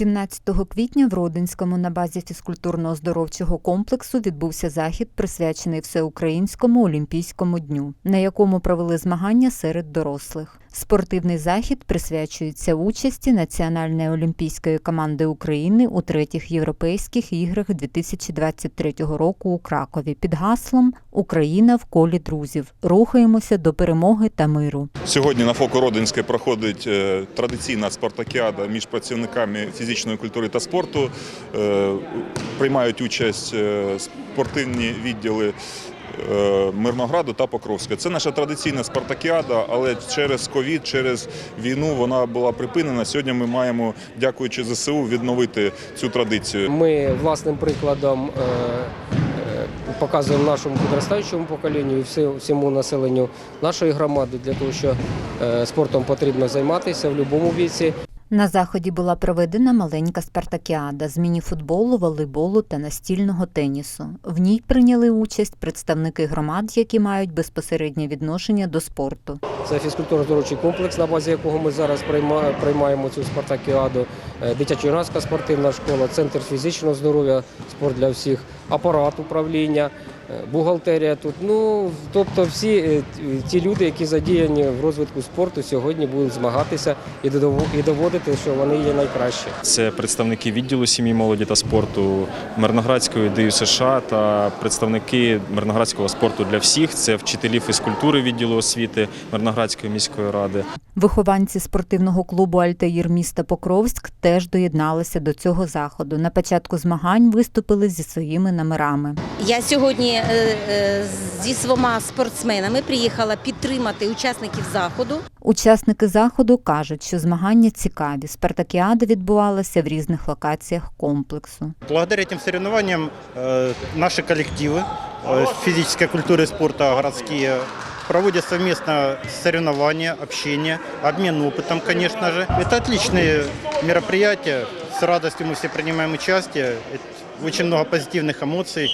17 квітня в Родинському на базі фізкультурно-оздоровчого комплексу відбувся захід, присвячений Всеукраїнському олімпійському дню, на якому провели змагання серед дорослих. Спортивний захід присвячується участі національної олімпійської команди України у третіх європейських іграх 2023 року у Кракові під гаслом Україна в колі друзів. Рухаємося до перемоги та миру. Сьогодні на ФОКу Родинське проходить е, традиційна спартакіада між працівниками фізичної культури та спорту. Е, Приймають участь е, спортивні відділи Мирнограду та Покровська. Це наша традиційна спартакіада, але через ковід, через війну вона була припинена. Сьогодні ми маємо, дякуючи ЗСУ, відновити цю традицію. Ми власним прикладом е, е, показуємо нашому підростаючому поколінню і всьому населенню нашої громади для того, що е, спортом потрібно займатися в будь-якому віці. На заході була проведена маленька спартакіада з мініфутболу, волейболу та настільного тенісу. В ній прийняли участь представники громад, які мають безпосереднє відношення до спорту. Це фізкультурно-здоровчий комплекс, на базі якого ми зараз прийма- приймаємо цю спартакіаду, е, дитячо-юнацька спортивна школа, центр фізичного здоров'я, спорт для всіх, апарат управління, бухгалтерія тут. Ну тобто, всі е, ті люди, які задіяні в розвитку спорту, сьогодні будуть змагатися і і доводити, що вони є найкращі. Це представники відділу сім'ї, молоді та спорту Мирноградської ДЮ США та представники Мирноградського спорту для всіх. Це вчителі фізкультури відділу освіти Мирноградської міської ради. Вихованці спортивного клубу Альтаїр міста Покровськ теж доєдналися до цього заходу. На початку змагань виступили зі своїми номерами. Я сьогодні е, е, зі двома спортсменами приїхала підтримати учасників заходу. Учасники заходу кажуть, що змагання цікаві. Спартакіада відбувалася в різних локаціях комплексу. Благодаря этим соревнованиям э, наши коллективы э, физической культуры и спорта городские проводят совместно соревнования, общение, обмен опытом, конечно же. Это отличные мероприятия. С радостью мы все принимаем участие. Это Очень много позитивных эмоций.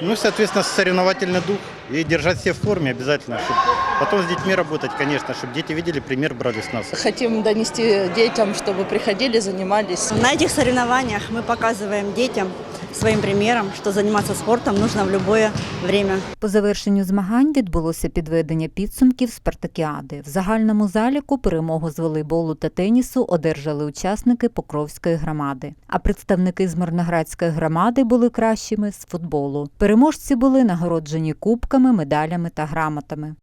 Ну, и, соответственно, соревновательный дух и держать себя в форме обязательно. Чтобы потом с детьми работать, конечно, чтобы дети видели пример, брали с нас. Хотим донести детям, чтобы приходили, занимались. На этих соревнованиях мы показываем детям своим примером, что заниматься спортом нужно в любое время. По завершенню змагань відбулося підведення підсумків спартакіади. В загальному заліку перемогу з волейболу та тенісу одержали учасники Покровської громади. А представники з Мирноградської громади були кращими з футболу. Переможці були нагороджені кубками, медалями та грамотами.